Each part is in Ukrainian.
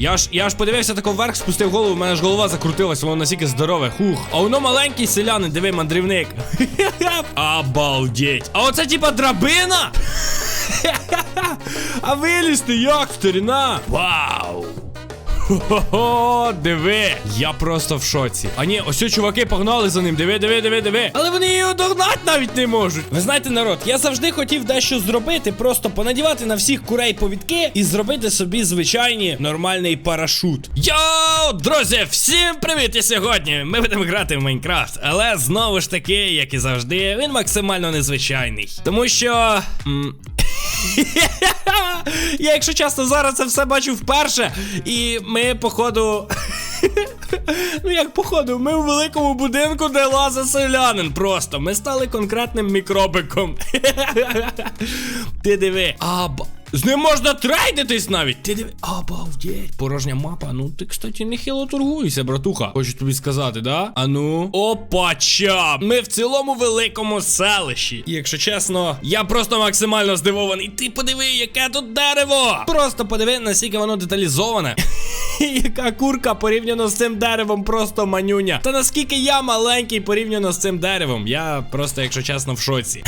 Я ж я ж подивився тако вверх, спустив голову, в мене ж голова закрутилась, воно настільки здорове. Хух. А воно маленький селянин, диви, мандрівник. Обалдеть. А оце типа драбина? А вилізти як, старіна? Вау! Хо-хо-хо, диви, я просто в шоці. А ні, ось чуваки погнали за ним. Диви, диви, диви, диви. Але вони його догнати навіть не можуть. Ви знаєте, народ, я завжди хотів дещо зробити, просто понадівати на всіх курей повідки і зробити собі звичайний нормальний парашут. Йоу, друзі, всім привіт! І сьогодні ми будемо грати в Майнкрафт. Але знову ж таки, як і завжди, він максимально незвичайний. Тому що. м, Я, якщо чесно, зараз це все бачу вперше. І ми, походу. Ну, як походу, ми у великому будинку, де лаза селянин. Просто ми стали конкретним мікробиком. Ти диви. З ним можна трейдитись навіть. Ти диви. Обалдеть. Порожня мапа. Ну ти, кстати, нехило торгуєшся, братуха. Хочу тобі сказати, да? А ну. Опача! Ми в цілому великому селищі. І якщо чесно, я просто максимально здивований. Ти подиви, яке тут дерево! Просто подиви, наскільки воно деталізоване. Яка курка порівняно з цим деревом, просто манюня. Та наскільки я маленький порівняно з цим деревом. Я просто, якщо чесно, в шоці.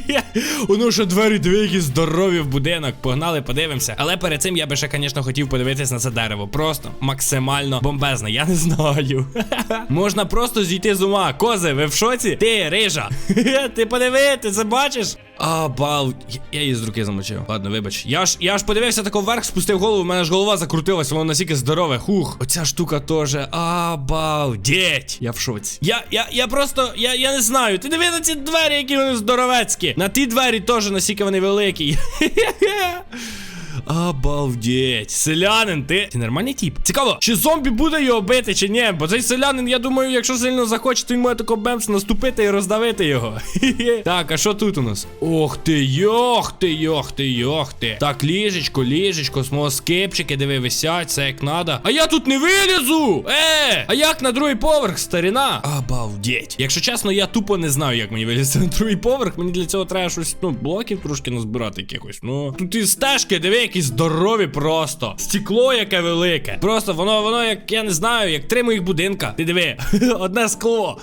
Воно ще двері дві, які здорові в будинок. Погнали, подивимося. Але перед цим я би ще, звісно, хотів подивитись на це дерево. Просто максимально бомбезне. Я не знаю. Можна просто зійти з ума. Кози, ви в шоці? Ти, рижа. Ти подиви, ти це бачиш? Абал. Я- її з руки замочив. Ладно, вибач. Я ж я ж подивився тако вверх, спустив голову, в мене ж голова закрутилась, воно настільки здорове. Хух. Оця штука теж. Абалдеть. Я в шоці. Я, я, я просто, я, я не знаю. Ти диви на ці двері, які вони здоровецькі. На ті двері теж настільки вони великі. Обалдеть. Селянин, ти. Ти нормальний тип? Цікаво, чи зомбі буде його бити, чи ні? Бо цей селянин, я думаю, якщо сильно захоче, то він може тако бемс наступити і роздавити його. Так, а що тут у нас? Ох ти, йох ти, йох ти, йох ти. Так, ліжечко, ліжечко, смоскипчики, диви, висять, це як надо. А я тут не вилізу! Е! А як на другий поверх, старіна? Обалдеть. Якщо чесно, я тупо не знаю, як мені вилізти на другий поверх. Мені для цього треба щось, ну, блоків трошки назбирати якихось. Ну, тут і стежки, диви, які здорові просто. Стекло яке велике. Просто воно, воно, як я не знаю, як три моїх будинка. Ти диви, одне скло.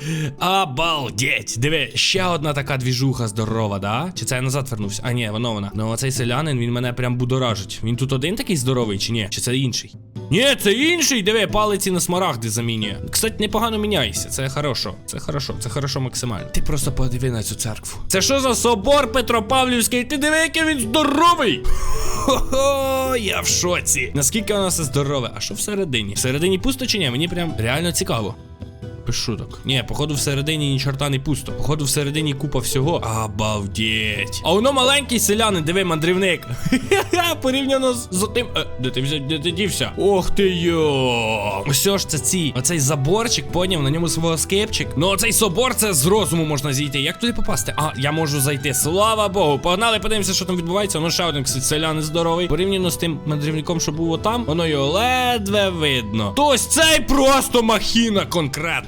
Обалдеть. Диви, ще одна така двіжуха здорова, да? Чи це я назад вернувся? А ні, воно вона. Ну оцей селянин, він мене прям будоражить. Він тут один такий здоровий, чи ні? Чи це інший? Ні, це інший. Диви, палиці на смарагди замінює. Кстати, непогано міняйся. Це хорошо. Це хорошо, це хорошо максимально. Ти просто подиви на цю церкву. Це що за собор Петропавлівський? Ти диви, який він здоровий. Хо-хо, я в шоці. Наскільки воно все здорове? А що всередині? Всередині пусто чи ні? Мені прям реально цікаво. Без шуток. Ні, походу всередині ні чорта не пусто. Походу всередині купа всього. Обалдеть. А воно маленький селянин, диви, мандрівник. Порівняно з, з тим. Е, де ти взя- де ти дівся? Ох ти йо. Ось ж це ці. Оцей заборчик, поняв, на ньому свого скепчик. Ну оцей собор це з розуму можна зійти. Як туди попасти? А, я можу зайти. Слава Богу. Погнали, подивимося, що там відбувається. Воно ще один селянин здоровий. Порівняно з тим мандрівником, що був отам, воно його ледве видно. То ось цей просто махіна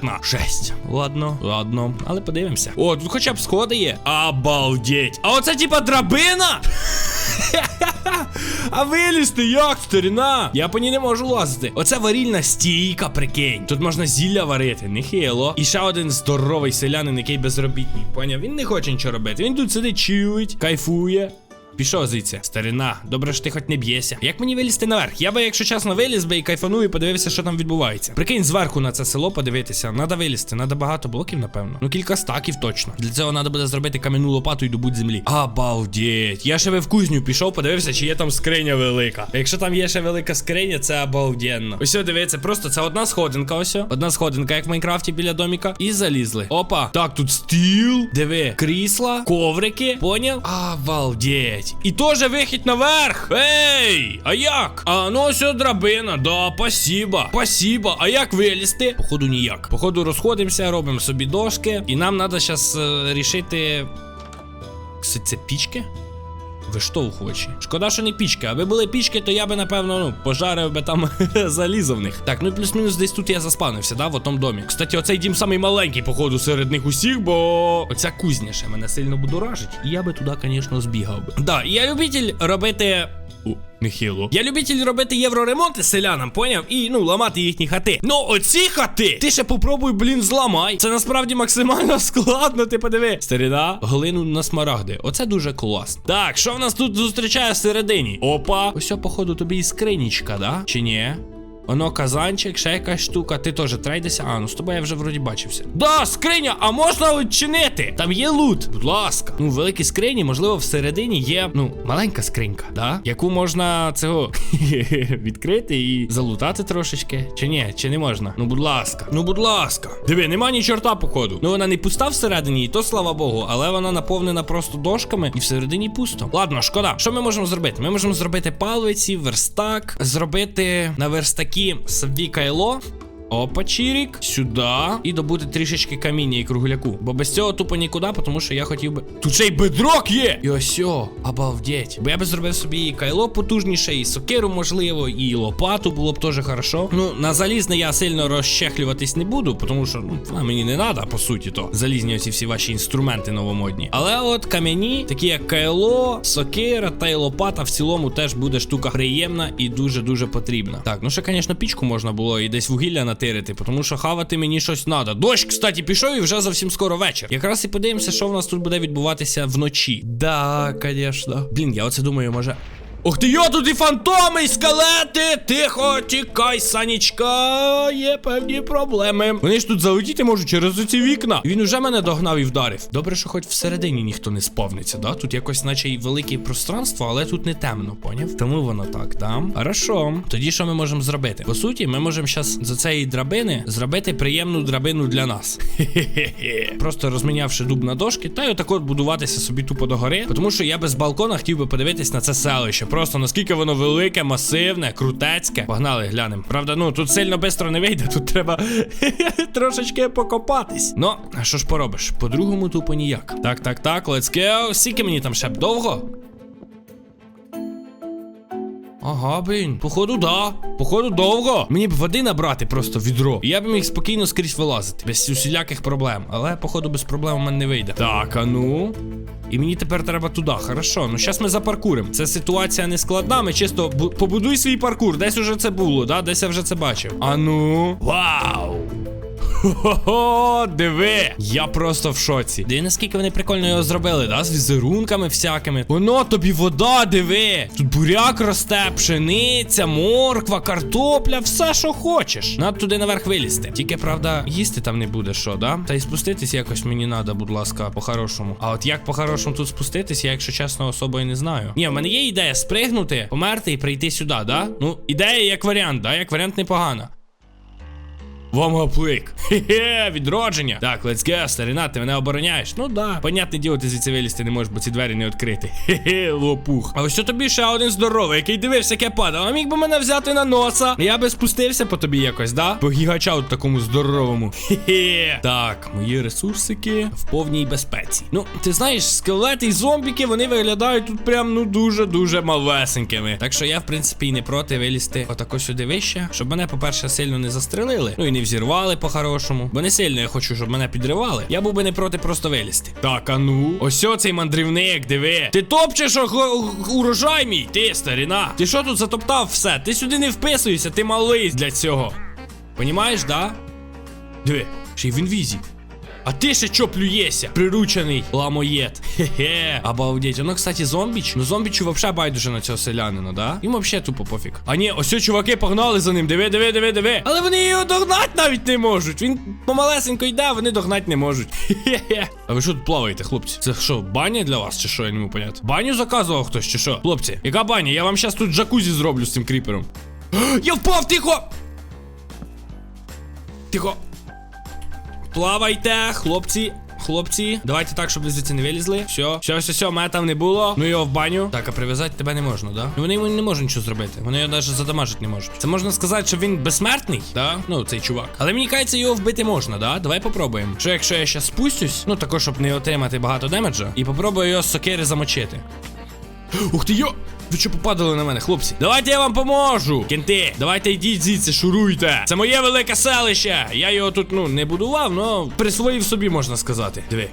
конкретна. Жесть. Ладно, ладно. Але подивимося. О, тут хоча б сходи є. Обалдеть. А оце типа драбина? А вилізти як, старіна? Я по ній не можу лазити. Оце варільна стійка, прикинь. Тут можна зілля варити, нехило. І ще один здоровий селянин, який безробітний. Поняв? Він не хоче нічого робити. Він тут сидить, чилить, кайфує. Пішов звідси. Старина, добре ж ти хоч не б'єшся. Як мені вилізти наверх? Я би, якщо чесно, виліз би і кайфанув і подивився, що там відбувається. Прикинь, зверху на це село подивитися. Надо вилізти. Надо багато блоків, напевно. Ну, кілька стаків точно. Для цього треба буде зробити кам'яну лопату і добуть землі. Обалдеть. Я ще би в кузню пішов, подивився, чи є там скриня велика. Якщо там є ще велика скриня, це обалденно. Ось дивіться, просто це одна сходинка, ось. Одна сходинка, як в Майнкрафті біля доміка. І залізли. Опа. Так, тут стіл. Диви, крісла, коврики. Поняв? Обалдеть. І теж вихід наверх. Ей! А як? А ну ось драбина. Да, спасибо. спасіба, А як вилізти? Походу ніяк. Походу розходимося, робимо собі дошки. І нам треба зараз рішити. Це пічки? Виштовхувачі. Шкода, що не пічки. Аби були пічки, то я би, напевно, ну, пожарив би там залізо в них. Так, ну плюс-мінус десь тут я заспанився, да, в отому домі. Кстати, оцей дім самий маленький, походу, серед них усіх, бо оця кузня ще мене сильно будоражить. І я би туди, звісно, збігав би. Да, я любитель робити. Нехило. Я любитель робити євроремонти селянам, поняв? І ну ламати їхні хати. Ну, оці хати! Ти ще попробуй, блін, зламай. Це насправді максимально складно, ти подиви. Старіна, глину на смарагди. Оце дуже класно. Так, що в нас тут зустрічає всередині? Опа. Ось, походу, тобі і скринічка, да? Чи ні? Воно казанчик, ще якась штука. Ти теж трейдися. А, ну з тобою я вже вроді бачився. Да, скриня, а можна відчинити? Там є лут. Будь ласка. Ну, в великій скрині, можливо, всередині є, ну, маленька скринька, да? Яку можна цього відкрити і залутати трошечки. Чи ні, чи не можна? Ну, будь ласка. Ну, будь ласка. Диви, нема ні чорта, походу. Ну, вона не пуста всередині, і то слава Богу, але вона наповнена просто дошками, і всередині пусто. Ладно, шкода. Що ми можемо зробити? Ми можемо зробити палиці, верстак, зробити на верстакі собі кайло. Опа, чирік, сюди. І добути трішечки каміння і кругляку. Бо без цього тупо нікуди, тому що я хотів би. Тут ще й бедрок є! І ось о, обалдеть. Бо я би зробив собі і кайло потужніше, і сокиру, можливо, і лопату було б теж хорошо. Ну, на залізне я сильно розчехлюватись не буду, тому що ну, вона мені не треба, по суті, то. Залізні оці всі ваші інструменти новомодні. Але от кам'яні, такі як кайло, сокира та й лопата, в цілому теж буде штука приємна і дуже-дуже потрібна. Так, ну ще, звісно, пічку можна було і десь вугілля натирити, тому що хавати мені щось треба. Дощ, кстати, пішов і вже зовсім скоро вечір. Якраз і подивимося, що в нас тут буде відбуватися вночі. Да, звісно. Блін, я оце думаю, може. Ух ти, йо, тут і фантоми, і скелети! Тихо, тікай, санічка, є певні проблеми. Вони ж тут залетіти можуть через оці вікна. Він уже мене догнав і вдарив. Добре, що хоч всередині ніхто не сповниться, да? Тут якось, наче й велике пространство, але тут не темно, поняв? Тому воно так, да? Хорошо. Тоді що ми можемо зробити? По суті, ми можемо зараз за цієї драбини зробити приємну драбину для нас. Хе-хе-хе. Просто розмінявши дуб на дошки, та й отак от будуватися собі тупо до гори. Тому що я без балкона хотів би подивитись на це селище. Просто наскільки воно велике, масивне, крутецьке. Погнали, глянемо. Правда, ну тут сильно швидко не вийде, тут треба трошечки покопатись. Ну, а що ж поробиш? По-другому тупо ніяк. Так, так, так, let's go. Скільки мені там ще довго? Ага, блін, походу, да. Походу, довго. Мені б води набрати просто відро. І я б міг спокійно скрізь вилазити. Без усіляких проблем. Але, походу, без проблем у мене не вийде. Так, а ну. І мені тепер треба туди. Хорошо. Ну зараз ми запаркуримо. Це ситуація не складна. Ми чисто побудуй свій паркур. Десь уже це було, да? Десь я вже це бачив. А ну. Вау! Хо-хо, диви! Я просто в шоці. Диви, наскільки вони прикольно його зробили, да? З візерунками всякими. Воно тобі вода, диви! Тут буряк росте, пшениця, морква, картопля, все, що хочеш. Надо туди наверх вилізти. Тільки, правда, їсти там не буде, що, да? Та й спуститись якось мені надо, будь ласка, по-хорошому. А от як по-хорошому тут спуститись, я, якщо чесно, особо і не знаю. Ні, в мене є ідея спригнути, померти і прийти сюди, да? Ну, ідея як варіант, да? Як варіант непогана. Вам гаплик. Хе-хе, відродження. Так, let's go, старина, ти мене обороняєш. Ну да. Понятне діло, ти звідси вилізти не можеш, бо ці двері не відкриті. Хе-хе, лопух. А ось що тобі ще один здоровий, який дивився, як я падав. А міг би мене взяти на носа. Я би спустився по тобі якось, да? По гігачау такому здоровому. Хе-хе. Так, мої ресурсики в повній безпеці. Ну, ти знаєш, скелети і зомбіки, вони виглядають тут прям ну дуже-дуже малесенькими. Так що я, в принципі, і не проти вилізти отако сюди вище, щоб мене, по-перше, сильно не застрелили. Ну і не взірвали по-хорошому. Бо не сильно я хочу, щоб мене підривали. Я був би не проти просто вилізти. Так, а ну. Ось цей мандрівник, диви. Ти топчеш урожай мій, ти, старіна. Ти що тут затоптав все? Ти сюди не вписуєшся, ти малий для цього. Понімаєш, да? Диви, ще й в інвізі. А ти ще чо плюєшся? Приручений ламоєд. Хе-хе. Обалдеть. Воно, кстати, зомбіч. Ну зомбічу вообще байдуже на цього селянина, да? Їм вообще тупо пофіг. А ні, ось чуваки погнали за ним. Диви, диви, диви, диви. Але вони його догнать навіть не можуть. Він помалесенько йде, вони догнать не можуть. Хе-хе. А ви що тут плаваєте, хлопці? Це що, баня для вас, чи що, я не можу поняти? Баню заказував хтось, чи що? Хлопці, яка баня? Я вам щас тут джакузі зроблю з цим кріпером. Я впав, тихо! Тихо. Плавайте, хлопці. Хлопці, давайте так, щоб ви звідси не вилізли. Все, все, все, все, мене там не було. Ну його в баню. Так, а прив'язати тебе не можна, да? Вони йому не можуть нічого зробити. Вони його навіть задамажити не можуть. Це можна сказати, що він безсмертний, да? Ну, цей чувак. Але мені кажеться, його вбити можна, да? Давай попробуємо. Що якщо я зараз спустюсь, ну також, щоб не отримати багато демеджа, і попробую його з сокири замочити. Ух ти йо! Ви що попадали на мене, хлопці? Давайте я вам поможу! Кенти, давайте йдіть звідси, шуруйте! Це моє велике селище! Я його тут, ну, не будував, но присвоїв собі, можна сказати. Диви.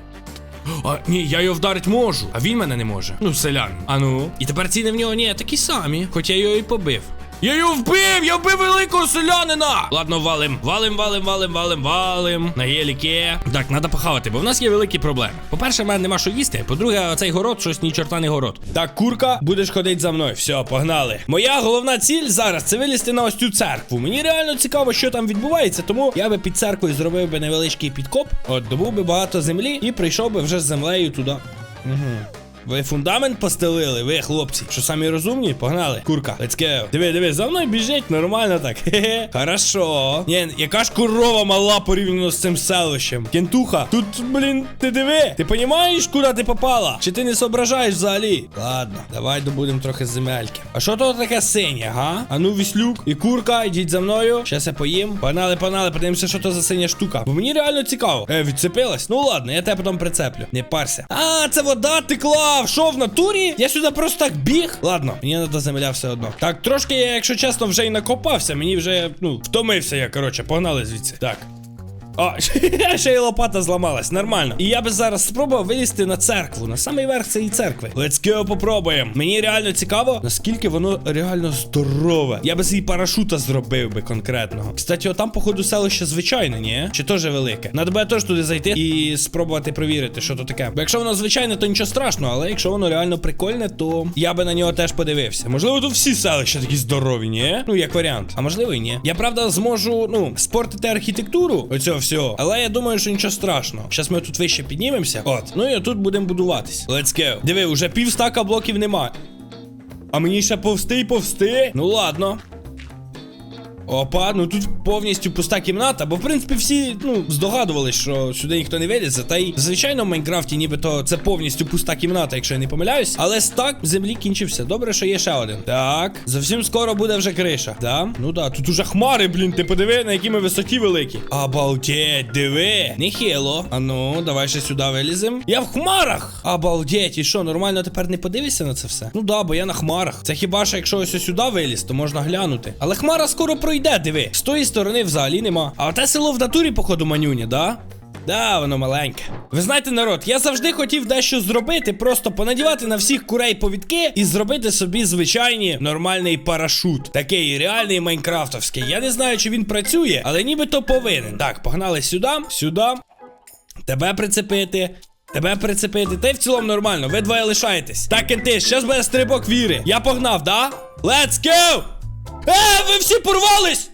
А, ні, я його вдарити можу, а він мене не може. Ну, селян. А ну. І тепер ціни в нього ні, такі самі. Хоча я його і побив. Я його вбив! Я вбив великого селянина! Ладно, валим, валим, валим, валим, валим, валим. На геліки. Так, треба похавати, бо в нас є великі проблеми. По-перше, в мене нема що їсти. По-друге, оцей город щось ні чорта не город. Так, курка, будеш ходити за мною. Все, погнали. Моя головна ціль зараз це вилізти на ось цю церкву. Мені реально цікаво, що там відбувається, тому я би під церквою зробив би невеличкий підкоп, от добув би багато землі і прийшов би вже з землею туди. Угу. Ви фундамент постелили, ви хлопці. Що самі розумні? Погнали. Курка, let's go. Диви, диви, за мною біжить, нормально так. Хе-хе. Хорошо. Ні, яка ж корова мала порівняно з цим селищем. Кентуха, тут, блін, ти диви. Ти понімаєш, куди ти попала? Чи ти не соображаєш взагалі? Ладно, давай добудемо трохи земельки. А що то таке синє, га? А ну, віслюк і курка, йдіть за мною. Щас я поїм. Погнали, погнали, подивимося, що то за синя штука. Бо мені реально цікаво. Е, відцепилась? Ну ладно, я тебе потім прицеплю. Не парся. А, це вода текла. Що в натурі? Я сюди просто так біг. Ладно, мені треба земля все одно. Так, трошки я, якщо чесно, вже і накопався. Мені вже, ну, втомився я, коротше, погнали звідси. Так. А, ще й лопата зламалась, нормально. І я би зараз спробував вилізти на церкву, на самий верх цієї церкви. Let's go, попробуємо. Мені реально цікаво, наскільки воно реально здорове. Я би свій парашута зробив би конкретного. Кстати, отам, походу, селище звичайне, ні? Чи теж велике? Надо буде теж туди зайти і спробувати провірити, що то таке. Бо якщо воно звичайне, то нічого страшного, але якщо воно реально прикольне, то я би на нього теж подивився. Можливо, тут всі селища такі здорові, ні? Ну, як варіант. А можливо, і ні. Я правда зможу, ну, спортити архітектуру оцього всього. Але я думаю, що нічого страшного. Зараз ми тут вище піднімемося. От. Ну і тут будемо будуватись. Let's go. Диви, уже пів стака блоків нема. А мені ще повсти і повсти. Ну ладно. Опа, ну тут повністю пуста кімната, бо в принципі всі ну здогадувались, що сюди ніхто не вилізе. Та й звичайно в Майнкрафті нібито це повністю пуста кімната, якщо я не помиляюсь. Але стак землі кінчився. Добре, що є ще один. Так, зовсім скоро буде вже криша. Да? Ну да, тут уже хмари, блін, ти подиви, на якій ми висоті великі. Обалдеть, диви. Нехило. А ну, давай ще сюди вилізем. Я в хмарах. Обалдеть, і що, нормально тепер не подивишся на це все? Ну да, бо я на хмарах. Це хіба що якщо ось сюди виліз, то можна глянути. Але хмара скоро пройде, диви. З тої сторони взагалі нема. А оте село в натурі, походу, манюня, да? Да, воно маленьке. Ви знаєте, народ, я завжди хотів дещо зробити, просто понадівати на всіх курей повідки і зробити собі звичайний нормальний парашут. Такий реальний майнкрафтовський. Я не знаю, чи він працює, але нібито повинен. Так, погнали сюди, сюди. Тебе прицепити. Тебе прицепити, та й в цілому нормально, ви двоє лишаєтесь. Так, кенти, щас буде стрибок віри. Я погнав, да? Let's go! Е, ви всі порвались!